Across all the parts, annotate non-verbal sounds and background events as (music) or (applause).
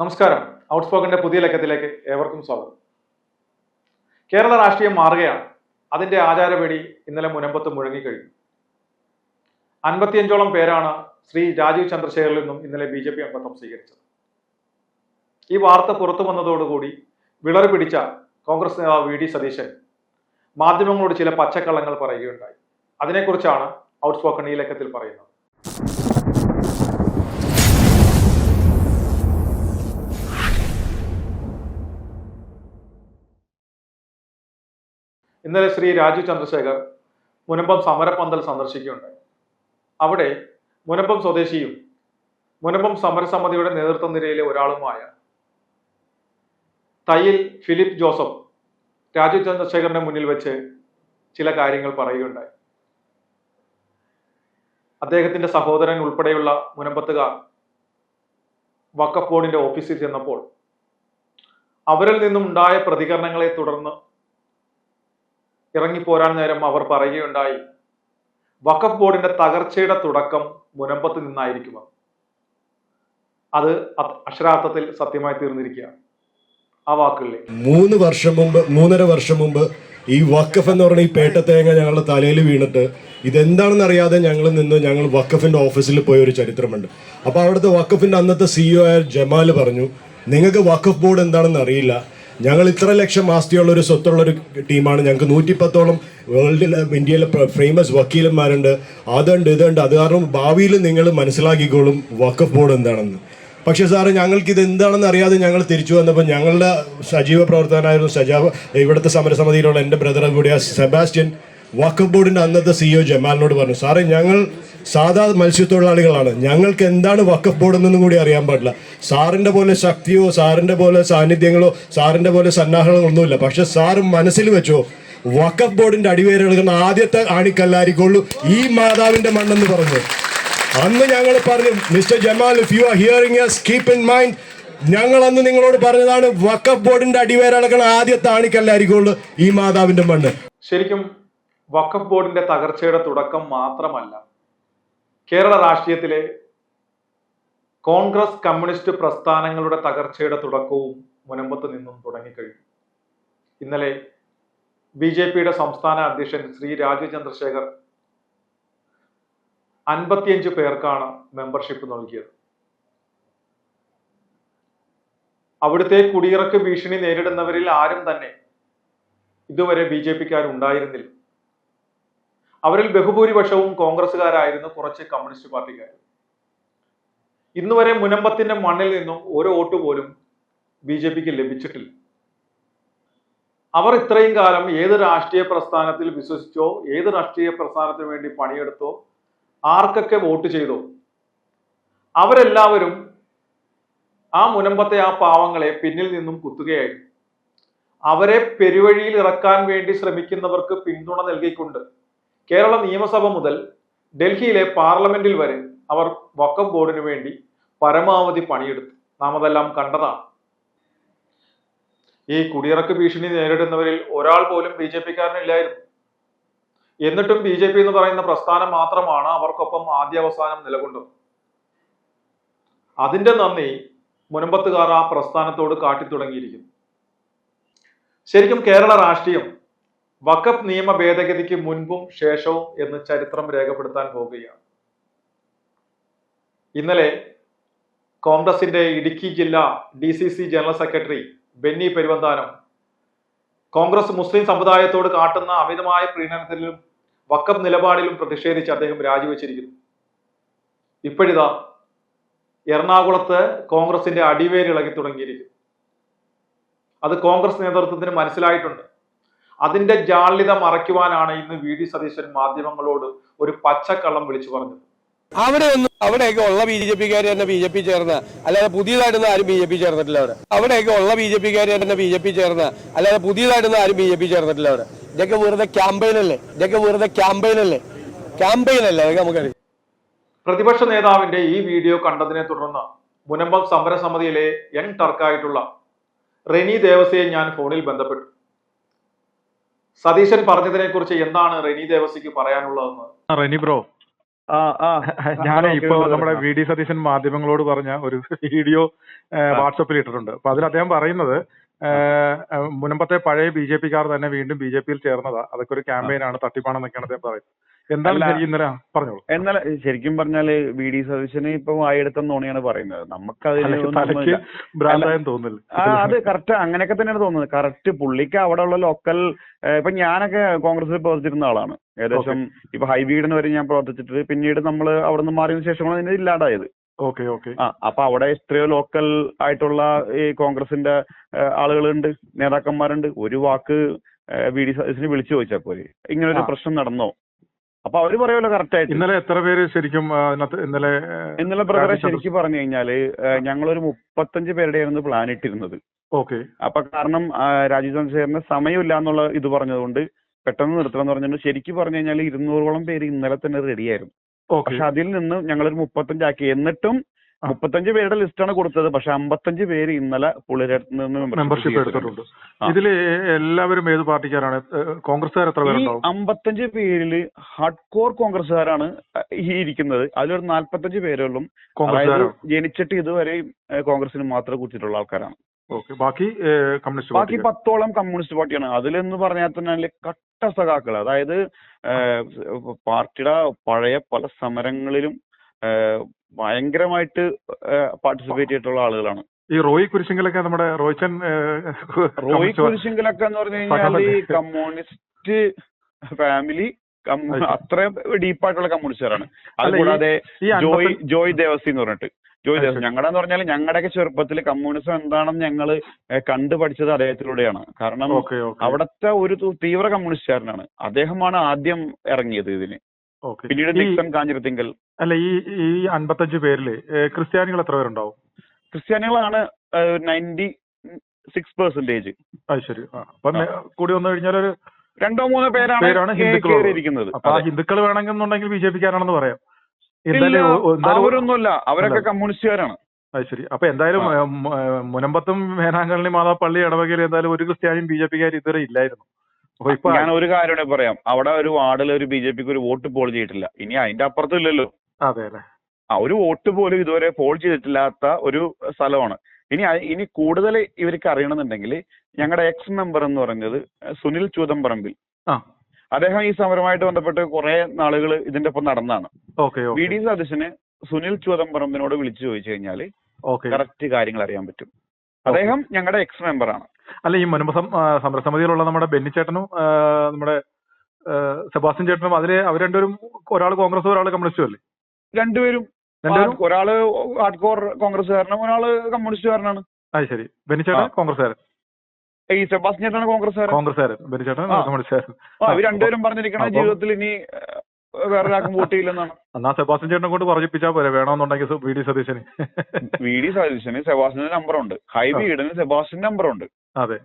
നമസ്കാരം. ഔട്ട്സ്പോക്കന്റെ പുതിയ ലക്കത്തിലേക്ക് ഏവർക്കും സ്വാഗതം. കേരള രാഷ്ട്രീയം മാറുകയാണ്. അതിന്റെ ആചാരപേടി ഇന്നലെ മുനമ്പത്ത് മുഴങ്ങിക്കഴിഞ്ഞു. അൻപത്തിയഞ്ചോളം പേരാണ് ശ്രീ രാജീവ് ചന്ദ്രശേഖറിൽ നിന്നും ഇന്നലെ ബി ജെ പി അംഗത്വം സ്വീകരിച്ചത്. ഈ വാർത്ത പുറത്തു വന്നതോടുകൂടി വിളറി പിടിച്ച കോൺഗ്രസ് നേതാവ് വി ഡി സതീശൻ മാധ്യമങ്ങളോട് ചില പച്ചക്കള്ളങ്ങൾ പറയുകയുണ്ടായി. അതിനെക്കുറിച്ചാണ് ഔട്ട്സ്പോക്കൺ ഈ ലക്കത്തിൽ പറയുന്നത്. ഇന്നലെ ശ്രീ രാജീവ് ചന്ദ്രശേഖർ മുനമ്പം സമരപന്തൽ സന്ദർശിക്കുകയുണ്ടായി. അവിടെ മുനമ്പം സ്വദേശിയും മുനമ്പം സമരസമിതിയുടെ നേതൃത്വ നിരയിലെ ഒരാളുമായ തയ്യിൽ ഫിലിപ്പ് ജോസഫ് രാജീവ് ചന്ദ്രശേഖറിന്റെ മുന്നിൽ വെച്ച് ചില കാര്യങ്ങൾ പറയുകയുണ്ടായി. അദ്ദേഹത്തിന്റെ സഹോദരൻ ഉൾപ്പെടെയുള്ള മുനമ്പത്തുകാർ വക്കഫ് ബോർഡിന്റെ ഓഫീസിൽ ചെന്നപ്പോൾ അവരിൽ നിന്നും ഉണ്ടായ പ്രതികരണങ്ങളെ തുടർന്ന് ഇറങ്ങിപ്പോരാൻ നേരം അവർ പറയുകയുണ്ടായി വഖഫ് ബോർഡിന്റെ തകർച്ചയുടെ തുടക്കം മുനമ്പത്ത് നിന്നായിരിക്കുമെന്ന് അത് അക്ഷരാർത്ഥത്തിൽ സത്യമായി തീർന്നിരിക്കുക. ആ വാക്കുകളിൽ മൂന്ന് വർഷം മുമ്പ് മൂന്നര വർഷം മുമ്പ് ഈ വഖഫ് എന്ന് പറഞ്ഞ ഈ പേട്ടത്തേങ്ങ ഞങ്ങളുടെ തലയിൽ വീണിട്ട് ഇതെന്താണെന്ന് അറിയാതെ ഞങ്ങൾ നിന്ന് ഞങ്ങൾ വഖഫിന്റെ ഓഫീസിൽ പോയ ഒരു ചരിത്രമുണ്ട്. അപ്പോൾ അവിടുത്തെ വഖഫിന്റെ അന്നത്തെ സിഇഒ ആയ ജമാൽ പറഞ്ഞു നിങ്ങൾക്ക് വഖഫ് ബോർഡ് എന്താണെന്ന് അറിയില്ല. ഞങ്ങൾ ഇത്ര ലക്ഷം ആസ്തിയുള്ള ഒരു സ്വത്തുള്ള ഒരു ടീമാണ്. ഞങ്ങൾക്ക് നൂറ്റിപ്പത്തോളം വേൾഡിൽ ഇന്ത്യയിലെ ഫേമസ് വക്കീലന്മാരുണ്ട്. അതുണ്ട് ഇതുണ്ട്. അത് കാരണം ഭാവിയിൽ നിങ്ങൾ മനസ്സിലാക്കിക്കോളും വക്കഫ് ബോർഡ് എന്താണെന്ന്. പക്ഷേ സാറ് ഞങ്ങൾക്ക് ഇത് എന്താണെന്ന് അറിയാതെ ഞങ്ങൾ തിരിച്ചു വന്നപ്പോൾ ഞങ്ങളുടെ സജീവ പ്രവർത്തകനായിരുന്നു സജാവ് ഇവിടുത്തെ സമരസമിതിയിലുള്ള എന്റെ ബ്രദർ കൂടിയ സെബാസ്റ്റ്യൻ വക്കഫ് ബോർഡിന്റെ അന്നത്തെ സിഇഒ ജമാലിനോട് പറഞ്ഞു സാറേ ഞങ്ങൾ സാധാ മത്സ്യത്തൊഴിലാളികളാണ്. ഞങ്ങൾക്ക് എന്താണ് വക്കഫ് ബോർഡ് എന്നൊന്നും കൂടി അറിയാൻ പാടില്ല. സാറിന്റെ പോലെ ശക്തിയോ സാറിന്റെ പോലെ സാന്നിധ്യങ്ങളോ സാറിന്റെ പോലെ സന്നാഹങ്ങളോ ഒന്നുമില്ല. പക്ഷെ സാർ മനസ്സിൽ വെച്ചോ വക്കഫ് ബോർഡിന്റെ അടിവേരുകൾ ആദ്യത്തെ ആണിക്കല്ലായിരിക്കുള്ളൂ ഈ മാതാവിന്റെ മണ്ണെന്ന് പറഞ്ഞു. അന്ന് ഞങ്ങൾ പറഞ്ഞു Mr Jamal if you are hearing us keep in mind ഞങ്ങൾ അന്ന് നിങ്ങളോട് പറഞ്ഞതാണ് വക്കഫ് ബോർഡിന്റെ അടിവേരളകൾ ആദ്യത്തെ ആണിക്കല്ലായിരിക്കുള്ളൂ ഈ മാതാവിന്റെ മണ്ണ്. ശരിക്കും വക്കഫ് ബോർഡിന്റെ തകർച്ചയുടെ തുടക്കം മാത്രമല്ല കേരള രാഷ്ട്രീയത്തിലെ കോൺഗ്രസ് കമ്മ്യൂണിസ്റ്റ് പ്രസ്ഥാനങ്ങളുടെ തകർച്ചയുടെ തുടക്കവും മുനമ്പത്ത് നിന്നും തുടങ്ങിക്കഴിഞ്ഞു. ഇന്നലെ ബി ജെ പിയുടെ സംസ്ഥാന അധ്യക്ഷൻ ശ്രീ രാജീവ് ചന്ദ്രശേഖർ അൻപത്തിയഞ്ച് പേർക്കാണ് മെമ്പർഷിപ്പ് നൽകിയത്. അവിടുത്തെ കുടിയിറക്ക് ഭീഷണി നേരിടുന്നവരിൽ ആരും തന്നെ ഇതുവരെ ബി ജെ പിക്കാരുണ്ടായിരുന്നില്ല. അവരിൽ ബഹുഭൂരിപക്ഷവും കോൺഗ്രസ്സുകാരായിരുന്നു കുറച്ച് കമ്മ്യൂണിസ്റ്റ് പാർട്ടിക്കാർ. ഇന്ന് വരെ മുനമ്പത്തിന്റെ മണ്ണിൽ നിന്നും ഒരു വോട്ട് പോലും ബി ജെ പിക്ക് ലഭിച്ചിട്ടില്ല. അവർ ഇത്രയും കാലം ഏത് രാഷ്ട്രീയ പ്രസ്ഥാനത്തിൽ വിശ്വസിച്ചോ ഏത് രാഷ്ട്രീയ പ്രസ്ഥാനത്തിന് വേണ്ടി പണിയെടുത്തോ ആർക്കൊക്കെ വോട്ട് ചെയ്തോ അവരെല്ലാവരും ആ മുനമ്പത്തെ ആ പാവങ്ങളെ പിന്നിൽ നിന്നും കുത്തുകയായിരുന്നു. അവരെ പെരുവഴിയിൽ ഇറക്കാൻ വേണ്ടി ശ്രമിക്കുന്നവർക്ക് പിന്തുണ നൽകിക്കൊണ്ട് കേരള നിയമസഭ മുതൽ ഡൽഹിയിലെ പാർലമെന്റിൽ വരെ അവർ വക്കം ബോർഡിന് വേണ്ടി പരമാവധി പണിയെടുത്തു. നാം അതെല്ലാം കണ്ടതാണ്. ഈ കുടിയിറക്ക് ഭീഷണി നേരിടുന്നവരിൽ ഒരാൾ പോലും ബി ജെ പിക്കാരനില്ലായിരുന്നു. എന്നിട്ടും ബി ജെ പി എന്ന് പറയുന്ന പ്രസ്ഥാനം മാത്രമാണ് അവർക്കൊപ്പം ആദ്യാവസാനം നിലകൊണ്ടത്. അതിന്റെ നന്ദി മുനമ്പത്തുകാർ ആ പ്രസ്ഥാനത്തോട് കാട്ടിത്തുടങ്ങിയിരിക്കുന്നു. ശരിക്കും കേരള രാഷ്ട്രീയം വഖഫ് നിയമ ഭേദഗതിക്ക് മുൻപും ശേഷവും എന്ന് ചരിത്രം രേഖപ്പെടുത്താൻ പോവുകയാണ്. ഇന്നലെ കോൺഗ്രസിന്റെ ഇടുക്കി ജില്ലാ D C C general secretary Benny Peruvanthanam Congress മുസ്ലിം സമുദായത്തോട് കാട്ടുന്ന അമിതമായ പ്രീണനത്തിലും വക്കഫ് നിലപാടിലും പ്രതിഷേധിച്ച് അദ്ദേഹം രാജിവെച്ചിരിക്കുന്നു. ഇപ്പോഴിതാ എറണാകുളത്ത് കോൺഗ്രസിന്റെ അടിവേരിളകി തുടങ്ങിയിരിക്കുന്നു. അത് കോൺഗ്രസ് നേതൃത്വത്തിന് മനസ്സിലായിട്ടുണ്ട്. അതിന്റെ ജാള്യത മറയ്ക്കുവാനാണ് ഇന്ന് വി ഡി സതീശൻ മാധ്യമങ്ങളോട് ഒരു പച്ചക്കള്ളം വിളിച്ചു പറഞ്ഞത്. അവിടെ ഒന്നും അവിടെയൊക്കെ ഉള്ള ബി ജെ പിക്കാർ തന്നെ ബി ജെ പി ചേർന്ന് അല്ലാതെ പുതിയതായിട്ടൊന്നും ആരും ബി ജെ പി ചേർന്നിട്ടില്ല അവിടെ. അവിടെയൊക്കെ ഉള്ള ബി ജെ പിക്കാർ തന്നെ ബി ജെ പി ചേർന്ന് അല്ലാതെ പുതിയതായിട്ടൊന്നും ആരും ബി ജെ പി ചേർന്നിട്ടില്ല അവിടെ. ഇതൊക്കെ വെറുതെ ക്യാമ്പയിൻ അല്ലേ? ഇതൊക്കെ വെറുതെ ക്യാമ്പയിൻ അല്ലേ? ക്യാമ്പയിൻ അല്ലേ? അതൊക്കെ നമുക്കറിയാം. പ്രതിപക്ഷ നേതാവിന്റെ ഈ വീഡിയോ കണ്ടതിനെ തുടർന്ന് മുനമ്പം സമരസമിതിയിലെ യങ് ടർക്കായിട്ടുള്ള റെനി ദേവസയെ ഞാൻ ഫോണിൽ ബന്ധപ്പെട്ടു. സതീശൻ പറഞ്ഞതിനെ കുറിച്ച് എന്താണ് റെനി ദേവസിക്ക് പറയാനുള്ളതെന്ന്? റെനി ബ്രോ. ആ ആ ഞാൻ ഇപ്പൊ നമ്മുടെ വി ഡി സതീശൻ മാധ്യമങ്ങളോട് പറഞ്ഞ ഒരു വീഡിയോ വാട്സപ്പിൽ ഇട്ടിട്ടുണ്ട്. അപ്പൊ അതിൽ അദ്ദേഹം പറയുന്നത് മുൻപത്തെ പഴയ ബി ജെ പിക്കാർ തന്നെ വീണ്ടും ബി ജെ പിയിൽ ചേർന്നതാ. അതൊക്കെ ഒരു ക്യാമ്പയിനാണ് തട്ടിപ്പാണെന്നൊക്കെയാണ് അദ്ദേഹം പറയുന്നത്. എന്താണ് ശരിക്കും പറഞ്ഞോളൂ എന്നാൽ ശരിക്കും പറഞ്ഞാൽ വി ഡി സതീശന് ഇപ്പൊ വായെടുത്ത തോന്നിയാണ് പറയുന്നത്. നമുക്ക് തോന്നുന്നില്ല. ആ അത് കറക്റ്റ് അങ്ങനെയൊക്കെ തന്നെയാണ് തോന്നുന്നത്. കറക്റ്റ് പുള്ളിക്ക് അവിടെ ഉള്ള ലോക്കൽ ഇപ്പൊ ഞാനൊക്കെ കോൺഗ്രസിൽ പ്രവർത്തിച്ചിരുന്ന ആളാണ്. ഏകദേശം ഇപ്പൊ ഹൈബീഡിന് വരെ ഞാൻ പ്രവർത്തിച്ചിട്ട് പിന്നീട് നമ്മൾ അവിടെ നിന്ന് മാറിയതിനു ശേഷമാണ് ഇതിന് ഇല്ലാണ്ടായത് ഓക്കെ ഓക്കെ ആ അപ്പൊ അവിടെ എത്രയോ ലോക്കൽ ആയിട്ടുള്ള ഈ കോൺഗ്രസിന്റെ ആളുകളുണ്ട് നേതാക്കന്മാരുണ്ട്. ഒരു വാക്ക് വി ഡി സതീശന് വിളിച്ചു ചോദിച്ചാൽ പോരെ. ഇങ്ങനെ ഒരു പ്രശ്നം നടന്നോ? അപ്പൊ അവർ പറയുമല്ലോ കറക്റ്റ് ആയിട്ട് ഇന്നലെ എത്ര പേര് ശരിക്കും അതിനകത്ത് ഇന്നലെ ഇന്നലെ ബ്രദറെ രാജ്യസഭ- ശരിക്കും പറഞ്ഞു കഴിഞ്ഞാൽ ഞങ്ങളൊരു മുപ്പത്തഞ്ച് പേരുടെ ആയിരുന്നു പ്ലാൻ ഇട്ടിരുന്നത്. ഓക്കെ. അപ്പൊ കാരണം രാജീവ് ചന്ദ്രശേഖരന് സമയമില്ല എന്നുള്ള ഇത് പറഞ്ഞതുകൊണ്ട് പെട്ടെന്ന് നിർത്തണം എന്ന് പറഞ്ഞുകൊണ്ട് ശരിക്കും പറഞ്ഞു കഴിഞ്ഞാൽ ഇരുന്നൂറോളം പേര് ഇന്നലെ തന്നെ റെഡിയായിരുന്നു പക്ഷെ അതിൽ നിന്ന് ഞങ്ങളൊരു മുപ്പത്തഞ്ചാക്കി. എന്നിട്ടും. മുപ്പത്തഞ്ച് പേരുടെ ലിസ്റ്റാണ് കൊടുത്തത്. പക്ഷെ അമ്പത്തഞ്ച് പേര് ഇന്നലെ പുള്ളിയുടെ നിന്ന് മെമ്പർഷിപ്പ് എടുത്തിട്ടുണ്ട്. ഇതിൽ ഇതിൽ എല്ലാവരും ഏത് പാർട്ടിക്കാരാണ്? കോൺഗ്രസ്സുകാർ എത്ര പേരുണ്ടാവും? അമ്പത്തഞ്ച് പേരിൽ ഹാർഡ് കോർ കോൺഗ്രസ്സുകാരാണ് ഈ ഇരിക്കുന്നത്. അതിലൊരു നാല്പത്തഞ്ച് പേരോളം അതായത് കോൺഗ്രസ്സുകാരാണ് ജനിച്ചിട്ട് ഇതുവരെ ഏഹ്, കോൺഗ്രസിന് മാത്രം കുറിച്ചിട്ടുള്ള ആൾക്കാരാണ്. ബാക്കി കമ്മ്യൂണിസ്റ്റ് ബാക്കി. പത്തോളം കമ്മ്യൂണിസ്റ്റ് പാർട്ടിയാണ്. അതിലെന്ന് പറഞ്ഞാൽ തന്നെ കട്ട സഖാക്കൾ അതായത് പാർട്ടിയുടെ പഴയ പല സമരങ്ങളിലും ഭയങ്കരമായിട്ട് പാർട്ടിസിപ്പേറ്റ് ചെയ്തിട്ടുള്ള ആളുകളാണ്. ഈ റോയി കുരിശിങ്കലൊക്കെ നമ്മുടെ റോയ്ച്ചൻ റോയി കുരിശിങ്കലൊക്കെ എന്ന് പറഞ്ഞു കഴിഞ്ഞാൽ ഈ കമ്മ്യൂണിസ്റ്റ് ഫാമിലി അത്രയും അത്ര ഡീപ്പായിട്ടുള്ള കമ്മ്യൂണിസ്റ്റുകാരാണ്. അതുകൂടാതെ ജോയ് ജോയ് ദേവസി എന്ന് പറഞ്ഞിട്ട്. ജോയ് ദേവസി. ഞങ്ങളുടെ എന്ന് പറഞ്ഞാൽ ഞങ്ങളുടെയൊക്കെ ചെറുപ്പത്തിൽ കമ്മ്യൂണിസം എന്താണെന്ന് ഞങ്ങൾ കണ്ടു പഠിച്ചത് അദ്ദേഹത്തിലൂടെയാണ്. കാരണം അവിടുത്തെ ഒരു തീവ്ര കമ്മ്യൂണിസ്റ്റുകാരനാണ്. അദ്ദേഹമാണ് ആദ്യം ഇറങ്ങിയത് ഇതിന്. പിന്നീട് നിക്സൺ കാഞ്ഞിരത്തിങ്കൽ. അല്ല ഈ ഈ അൻപത്തഞ്ച് പേരിൽ ക്രിസ്ത്യാനികൾ എത്ര പേരുണ്ടാവും? ക്രിസ്ത്യാനികളാണ് നയന്റി സിക്സ് പെർസെന്റേജ്. അത് ശരി. അപ്പൊ കൂടി വന്നു കഴിഞ്ഞാൽ ഒരു രണ്ടോ മൂന്നോ പേരാണ്. കയറിയിരിക്കുന്നത് അപ്പൊ. ഹിന്ദുക്കൾ വേണമെന്നുണ്ടെങ്കിൽ ബി ജെ പിക്കാരാണെന്ന് പറയാം. അവരൊന്നുമല്ല. അവരൊക്കെ. കമ്മ്യൂണിസ്റ്റുകാരാണ്. അത് ശരി. അപ്പൊ എന്തായാലും മുനമ്പത്തും വേനാങ്കണ്ണി മാതാപ്പള്ളി ഇടവകയിൽ എന്തായാലും ഒരു ക്രിസ്ത്യാനിയും ബി ജെ പിക്കാർ ഇതുവരെ ഇല്ലായിരുന്നു. ഞാൻ ഒരു കാര്യം പറയാം. അവിടെ ഒരു വാർഡിൽ ഒരു ബി ജെ പിക്ക് ഒരു വോട്ട് പോൾ ചെയ്തിട്ടില്ല. ഇനി അതിന്റെ അപ്പുറത്തും ഇല്ലല്ലോ ആ ഒരു വോട്ട് പോലും ഇതുവരെ പോൾ ചെയ്തിട്ടില്ലാത്ത ഒരു സ്ഥലമാണ്. ഇനി ഇനി കൂടുതൽ ഇവർക്ക് അറിയണമെന്നുണ്ടെങ്കിൽ ഞങ്ങളുടെ എക്സ് മെമ്പർ എന്ന് പറഞ്ഞത് സുനിൽ ചൂതമ്പറമ്പിൽ ആ. അദ്ദേഹം ഈ സമരമായിട്ട് ബന്ധപ്പെട്ട് കുറെ നാളുകൾ ഇതിന്റെ ഒപ്പം നടന്നാണ് വി ഡി സതീശന് സുനിൽ ചൂതമ്പറമ്പിനോട് വിളിച്ചു ചോദിച്ചു കഴിഞ്ഞാൽ കറക്റ്റ് കാര്യങ്ങൾ അറിയാൻ പറ്റും. അദ്ദേഹം ഞങ്ങളുടെ എക്സ് മെമ്പർ ആണ്. അല്ല ഈ മുൻപ് സമരസമിതിയിലുള്ള നമ്മുടെ ബെന്നിച്ചേട്ടനും ചേട്ടനും നമ്മുടെ സെബാസ്റ്റ്യൻ ചേട്ടനും അതിലെ അവർ രണ്ടുപേരും ഒരാൾ കോൺഗ്രസ് ഒരാൾ കമ്മ്യൂണിസ്റ്റും അല്ലേ രണ്ടുപേരും? ഒരാൾ ഹാർഡ് കോർ കോൺഗ്രസ്സുകാരനും ഒരാൾ കമ്മ്യൂണിസ്റ്റുകാരനാണ്. അത് ശരി. ബെന്നിച്ചേട്ടൻ. കോൺഗ്രസ്സുകാരൻ. ഈ സെബാസ്റ്റ്യൻ ചേട്ടനാണ് കോൺഗ്രസ്സുകാരൻ. കോൺഗ്രസ്സുകാരൻ. ബെന്നിച്ചേട്ടൻ ചേട്ടൻ കമ്മ്യൂണിസ്റ്റുകാരൻ. രണ്ടുപേരും പറഞ്ഞിരിക്കണ ജീവിതത്തിൽ ഇനി ഏഹ്, വേറൊരാൾക്കും വോട്ട് ചെയ്യില്ലെന്നാണ് എന്നാ സെബാസ്റ്റ്യൻ ചേട്ടനെ കൊണ്ട് പറഞ്ഞിപ്പിച്ചാ പോരെ. വേണമെന്നുണ്ടെങ്കിൽ വി ഡി സതീശന്. വി ഡി സതീശന് സെബാസ്റ്റ്യന്റെ നമ്പറുണ്ട്. ഹൈബി ഈഡന് സെബാസ്റ്റ്യൻ നമ്പറുണ്ട്. അതെ.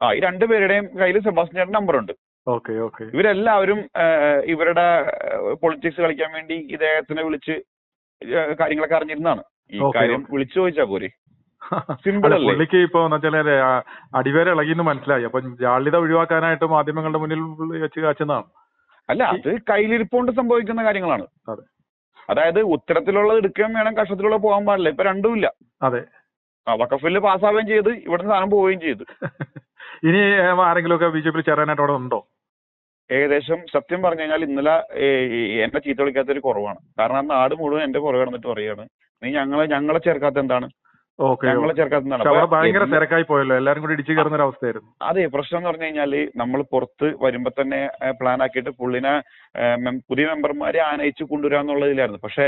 ആ ഈ രണ്ടുപേരുടെയും കയ്യിൽ സെബാസ്റ്റ്യൻ ചേട്ടൻ നമ്പറുണ്ട്. Okay okay. ഇവരെല്ലാവരും ഇവരുടെ പൊളിറ്റിക്സ് കളിക്കാൻ വേണ്ടി ഇദ്ദേഹത്തിനെ വിളിച്ച് കാര്യങ്ങളൊക്കെ അറിഞ്ഞിരുന്നാണ് ഈ കാര്യം വിളിച്ചു ചോദിച്ചാ പോരെ. സിമ്പിൾ അല്ല? പുള്ളിക്ക് ഇപ്പൊ എന്ന് അടിവേര ഇളകിന്ന് മനസ്സിലായി. അപ്പൊ ജാള്യത ഒഴിവാക്കാനായിട്ട് മാധ്യമങ്ങളുടെ മുന്നിൽ വെച്ച് കാച്ചുന്നതാണ്. അല്ല അത് കയ്യിലിരിപ്പോണ്ട് സംഭവിക്കുന്ന കാര്യങ്ങളാണ്. അതെ. അതായത് ഉത്തരത്തിലുള്ളത് എടുക്കുകയും വേണം കഷ്ടത്തിലുള്ള പോകാൻ പാടില്ല. ഇപ്പൊ രണ്ടുമില്ല അതെ. ആ വക്കഫിൽ പാസ്സാവുകയും ചെയ്ത് ഇവിടുന്ന് സാധനം പോവുകയും ചെയ്തു. (laughs) ഇനി ആരെങ്കിലും ഒക്കെ ബി ജെ പിയിൽ ചേരാനായിട്ട് അവിടെ ഉണ്ടോ? ഏകദേശം സത്യം പറഞ്ഞു കഴിഞ്ഞാൽ ഇന്നലെ എന്നെ ചീത്ത വിളിക്കാത്തൊരു കുറവാണ്. കാരണം നാട് മുഴുവൻ എന്റെ പുറകെ നടന്നിട്ട് പറയാണ് നീ ഞങ്ങളെ ഞങ്ങളെ ചേർക്കാത്ത എന്താണ്? ഞങ്ങളെ അപ്പൊ ഭയങ്കര തിരക്കായി പോയല്ലോ. എല്ലാരും കൂടി ഇടിച്ചു കയറുന്ന ഒരു അവസ്ഥയായിരുന്നു അതെ പ്രശ്നം എന്ന് പറഞ്ഞു കഴിഞ്ഞാൽ നമ്മൾ പുറത്ത് വരുമ്പോ തന്നെ പ്ലാൻ ആക്കിയിട്ട് പുള്ളിനെ പുതിയ മെമ്പർമാരെ ആനയിച്ച് കൊണ്ടുവരാന്നുള്ളതിലായിരുന്നു പക്ഷെ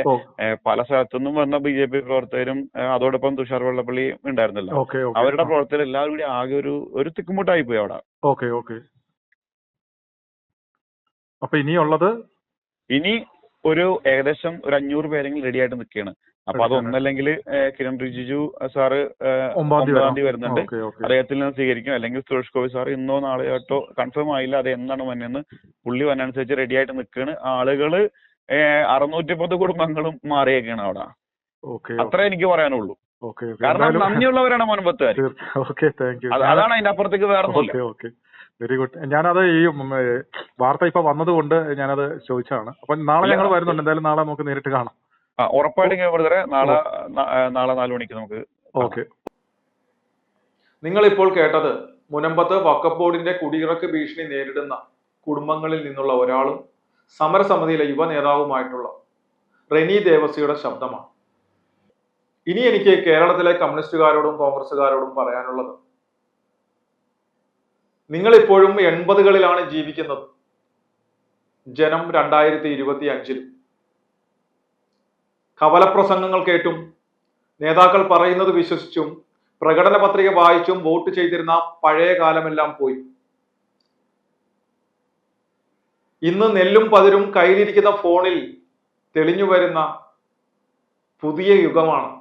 പല സ്ഥലത്തുനിന്നും വന്ന ബി ജെ പി പ്രവർത്തകരും അതോടൊപ്പം തുഷാർ വെള്ളപ്പള്ളി ഉണ്ടായിരുന്നല്ലോ. അവരുടെ പ്രവർത്തകർ എല്ലാവരും കൂടി ആകെ ഒരു ഒരു തിക്കുമുട്ടായി പോയി അവിടെ. Okay okay. അപ്പൊ ഇനിയുള്ളത്? ഇനി ഒരു ഏകദേശം ഒരു അഞ്ഞൂറ് പേരെങ്കിലും റെഡി ആയിട്ട് നിൽക്കുകയാണ്. അപ്പൊ അത് ഒന്നല്ലെങ്കിൽ കിരൺ റിജിജു സാറ് ഒമ്പതാം തീയതി. വരുന്നുണ്ട്. അദ്ദേഹത്തിൽ നിന്ന് സ്വീകരിക്കും. അല്ലെങ്കിൽ സുരേഷ് ഗോപി സാർ ഇന്നോ നാളെയാട്ടോ കൺഫേം ആയില്ല അത് എന്നാണ് വന്നെന്ന് പുള്ളി വന്നനുസരിച്ച് റെഡി ആയിട്ട് നിൽക്കുകയാണ് ആളുകൾ അറുന്നൂറ്റി പത്ത് കുടുംബങ്ങളും മാറിയേക്കാണ് അവിടെ. ഓക്കെ അത്ര എനിക്ക് പറയാനുള്ളൂ. കാരണം നന്ദിയുള്ളവരാണ് മുൻപത്തുകാർ അതാണ് അതിന്റെ അപ്പുറത്തേക്ക് വേറെ ഒന്നുമില്ല. Okay okay. വെരി ഗുഡ് ഞാനത് ഈ വാർത്ത ഇപ്പൊ വന്നതുകൊണ്ട് ഞാനത് ചോദിച്ചതാണ്. അപ്പൊ നാളെ ഞങ്ങൾ വരുന്നുണ്ട്. എന്തായാലും നാളെ നമുക്ക് നേരിട്ട് കാണാം. ആ ഉറപ്പായിട്ടും ഞാൻ ബ്രദറെ നാളെ നാളെ നാല് മണിക്ക് നമുക്ക് ഓക്കെ. നിങ്ങൾ ഇപ്പോൾ കേട്ടത് മുനമ്പത്ത് വക്കഫ് ബോർഡിന്റെ കുടിയിറക്ക് ഭീഷണി നേരിടുന്ന കുടുംബങ്ങളിൽ നിന്നുള്ള ഒരാളും സമരസമിതിയിലെ യുവ നേതാവുമായിട്ടുള്ള റെനി ദേവസിയുടെ ശബ്ദമാണ്. ഇനി എനിക്ക് കേരളത്തിലെ കമ്മ്യൂണിസ്റ്റുകാരോടും കോൺഗ്രസ്സുകാരോടും പറയാനുള്ളത് നിങ്ങൾ ഇപ്പോഴും എൺപതുകളിലാണ് ജീവിക്കുന്നത്. ജനം രണ്ടായിരത്തി ഇരുപത്തി അഞ്ചിൽ കവലപ്രസംഗങ്ങൾ കേട്ടും നേതാക്കൾ പറയുന്നത് വിശ്വസിച്ചും പ്രകടന പത്രിക വായിച്ചും വോട്ട് ചെയ്തിരുന്ന പഴയ കാലമെല്ലാം പോയി. ഇന്ന് നെല്ലും പതിരും കയ്യിലിരിക്കുന്ന ഫോണിൽ തെളിഞ്ഞു വരുന്ന പുതിയ യുഗമാണ്.